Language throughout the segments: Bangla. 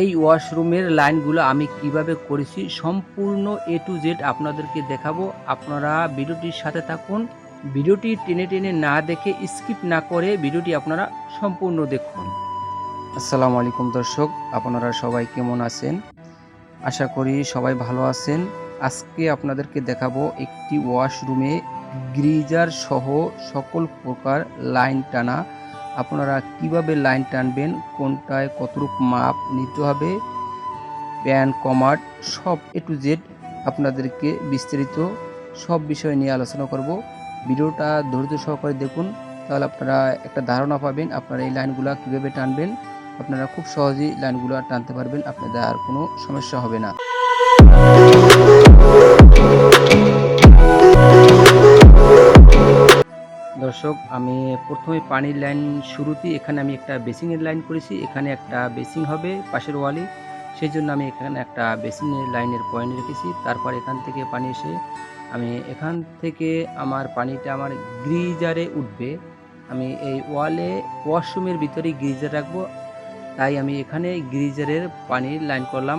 এই ওয়াশরুমের লাইনগুলো আমি কীভাবে করেছি সম্পূর্ণ এ টু জেড আপনাদেরকে দেখাবো। আপনারা ভিডিওটির সাথে থাকুন। ভিডিওটি টেনে টেনে না দেখে স্কিপ না করে ভিডিওটি আপনারা সম্পূর্ণ দেখুন। আসসালামু আলাইকুম দর্শক, আপনারা সবাই কেমন আছেন? আশা করি সবাই ভালো আছেন। আজকে আপনাদেরকে দেখাবো একটি ওয়াশরুমে গ্রিজার সহ সকল প্রকার লাইন টানা আপনারা কীভাবে লাইন টানবেন, কোনটায় কতটুক মাপ নিতে হবে, প্যান কমাট সব এ টু জেড আপনাদেরকে বিস্তারিত সব বিষয় নিয়ে আলোচনা করব। ভিডিওটা ধৈর্য সহকারে দেখুন, তাহলে আপনারা একটা ধারণা পাবেন আপনারা এই লাইনগুলো কীভাবে টানবেন। আপনারা খুব সহজেই লাইনগুলো টানতে পারবেন, আপনাদের আর কোনো সমস্যা হবে না। দর্শক, আমি প্রথমে পানির লাইন শুরুতেই এখানে আমি একটা বেসিংয়ের লাইন করেছি। এখানে একটা বেসিং হবে পাশের ওয়ালে। সেই জন্য আমি এখানে একটা বেসিংয়ের লাইনের পয়েন্ট রেখেছি। তারপর এখান থেকে পানি এসে আমি এখান থেকে আমার পানিটা আমার গ্রিজারে উঠবে। আমি এই ওয়ালে ওয়াশরুমের ভিতরে গ্রিজার রাখব। তাই আমি এখানে গ্রিজারের পানির লাইন করলাম।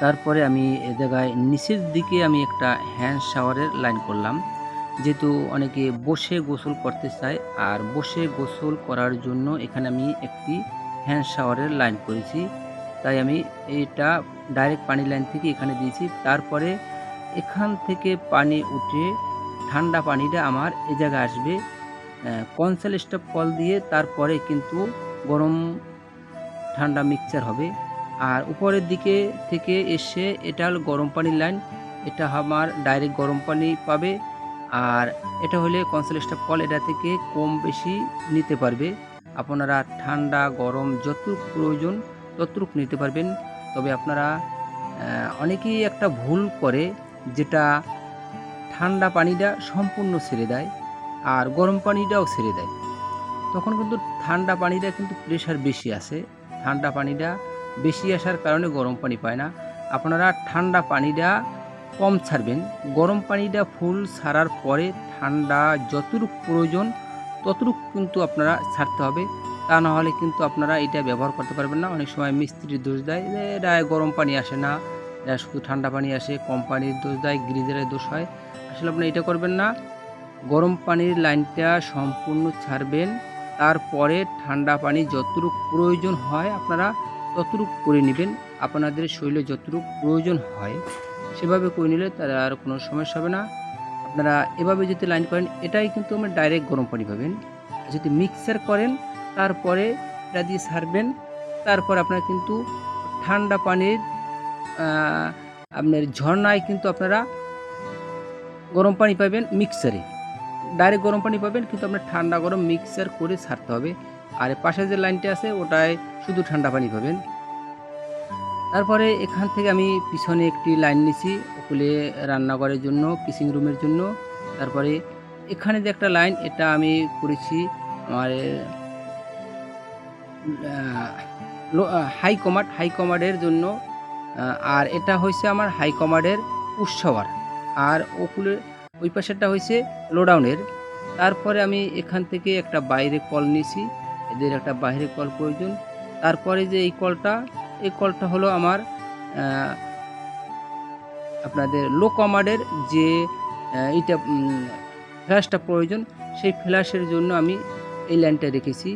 তারপরে আমি এ জায়গায় নিচের দিকে আমি একটা হ্যান্ড শাওয়ারের লাইন করলাম। যেহেতু অনেকে বসে গোসল করতে চায়, আর বসে গোসল করার জন্য এখানে আমি একটি হ্যান্ড শাওয়ারের লাইন করেছি। তাই আমি এটা ডাইরেক্ট পানি লাইন থেকে এখানে দিয়েছি। তারপরে এখান থেকে পানি উঠে ঠান্ডা পানিটা আমার এ জায়গায় আসবে। কনসেল স্টপ কল দিয়ে তারপরে কিন্তু গরম ঠান্ডা মিক্সচার হবে। আর উপরের দিকে থেকে এসে এটা হলো গরম পানির লাইন, এটা আমার ডাইরেক্ট গরম পানি পাবে। আর এটা হলে কনসেল স্টাফ কল এটা থেকে কম বেশি নিতে পারবে। আপনারা ঠান্ডা, গরম যতটুক প্রয়োজন ততটুক নিতে পারবেন। তবে আপনারা অনেকেই একটা ভুল করে যেটা ঠান্ডা পানিটা সম্পূর্ণ ছেড়ে দেয় আর গরম পানিটাও ছেড়ে দেয়। তখন কিন্তু ঠান্ডা পানিটা কিন্তু প্রেশার বেশি আসে। ঠান্ডা পানিটা বেশি আসার কারণে গরম পানি পায় না। আপনারা ঠান্ডা পানিটা কম ছাড়বেন। গরম পানিটা ফুল ছাড়ার পরে ঠান্ডা যতটুকু প্রয়োজন, ততটুকু কিন্তু আপনারা ছাড়তে হবে। তা না হলে কিন্তু আপনারা এটা ব্যবহার করতে পারবেন না। অনেক সময় মিস্ত্রির দোষ দেয় এটা গরম পানি আসে না এটা শুধু ঠান্ডা পানি আসে, কম পানির দোষ দেয়, গ্রিজারের দোষ হয়। আসলে আপনি এটা করবেন না। গরম পানির লাইনটা সম্পূর্ণ ছাড়বেন। তারপরে ঠান্ডা পানি যতটুকু প্রয়োজন হয় আপনারা ততটুকু করে নেবেন। আপনাদের শরীরে যতটুকু প্রয়োজন হয়। সেভাবে করে নিলে তার আর কোনো সমস্যা হবে না। আপনারা এভাবে যদি লাইন করেন, এটাই কিন্তু আমরা ডাইরেক্ট গরম পানি পাবেন। যদি মিক্সার করেন, তারপরে এটা দিয়ে সারবেন, তারপর আপনারা কিন্তু ঠান্ডা পানির আপনার ঝর্নায় কিন্তু আপনারা গরম পানি পাবেন মিক্সারে ডাইরেক্ট গরম পানি পাবেন, কিন্তু আপনার ঠান্ডা গরম মিক্সার করে সারতে হবে। আর পাশে যে লাইনটা আছে, ওটায় শুধু ঠান্ডা পানি পাবেন। তারপরে এখান থেকে আমি পিছনে একটি লাইন নিছি ওকুলে রান্নাঘরের জন্য কিচিং রুমের জন্য। তারপরে এখানে যে একটা লাইন, এটা আমি করেছি আমার হাই কমার্ড হাই কমার্ডের জন্য। আর এটা হয়েছে আমার হাই কমার্ডের উৎসবার আর। ওকুলের ওই পাশেরটা হয়েছে লোডাউনের। তারপরে আমি এখান থেকে একটা বাইরে কল নিয়েছি এদের একটা বাইরে কল প্রয়োজন। তারপরে যে এই কলটা এই কলটা হলো আমার আপনাদের লো কমার্ডের যে এটা ফ্ল্যাশটা প্রয়োজন, সেই ফ্ল্যাশের জন্য আমি এই লাইনটা রেখেছি।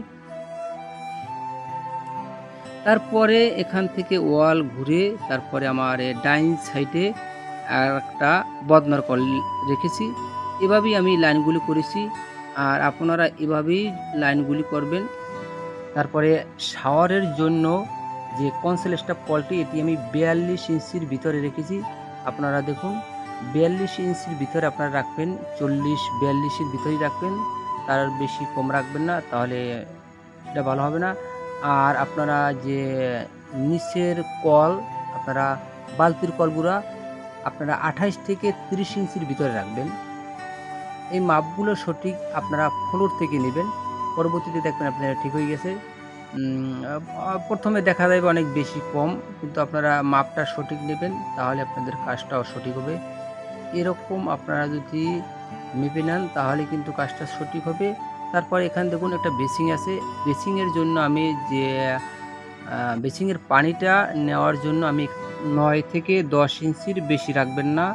তারপরে এখান থেকে ওয়াল ঘুরে তারপরে আমার ডাইন সাইডে আর একটা বদনার কল রেখেছি। এভাবেই আমি লাইনগুলি করেছি। আর আপনারা এভাবেই লাইনগুলি করবেন। তারপরে শাওয়ারের জন্য যে কনসেল স্টাফ কলটি এটি আমি বিয়াল্লিশ ইঞ্চির ভিতরে রেখেছি। আপনারা দেখুন, বিয়াল্লিশ ইঞ্চির ভিতরে আপনারা রাখবেন, চল্লিশ, বিয়াল্লিশের ভিতরেই রাখবেন। তার বেশি কম রাখবেন না, তাহলে সেটা ভালো হবে না। আর আপনারা যে নিচের কল, আপনারা বালতির কলগুলা আপনারা আঠাইশ থেকে তিরিশ ইঞ্চির ভিতরে রাখবেন। এই মাপগুলো সঠিক আপনারা ফ্লোর থেকে নেবেন। পরবর্তীতে দেখবেন আপনারা ঠিক হয়ে গেছে। প্রথমে দেখা যাবে অনেক বেশি কম, কিন্তু আপনারা মাপটা সঠিক নেবেন, তাহলে আপনাদের কাজটাও সঠিক হবে। এরকম আপনারা যদি মেপে নেন, তাহলে কিন্তু কাজটা সঠিক হবে। তারপর এখানে দেখুন একটা বেসিং আছে। বেসিংয়ের জন্য আমি যে বেসিংয়ের পানিটা নেওয়ার জন্য আমি নয় থেকে দশ ইঞ্চির বেশি রাখবেন না।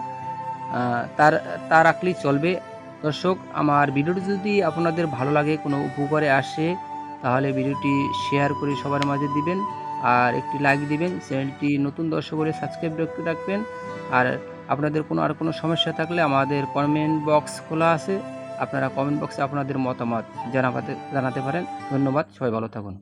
তার, তা রাখলেই চলবে। দর্শক, আমার ভিডিওটি যদি আপনাদের ভালো লাগে, কোনো উপকারে আসে তাহলে ভিডিওটি শেয়ার করে সবার মাঝে দিবেন আর একটি লাইক দিবেন। চ্যানেলটি নতুন দর্শক করে সাবস্ক্রাইব রাখবেন। আর আপনাদের কোনো আর কোনো সমস্যা থাকলে আমাদের কমেন্ট বক্স খোলা আছে। আপনারা কমেন্ট বক্সে আপনাদের মতামত জানাতে জানাতে পারেন। ধন্যবাদ। সবাই ভালো থাকুন।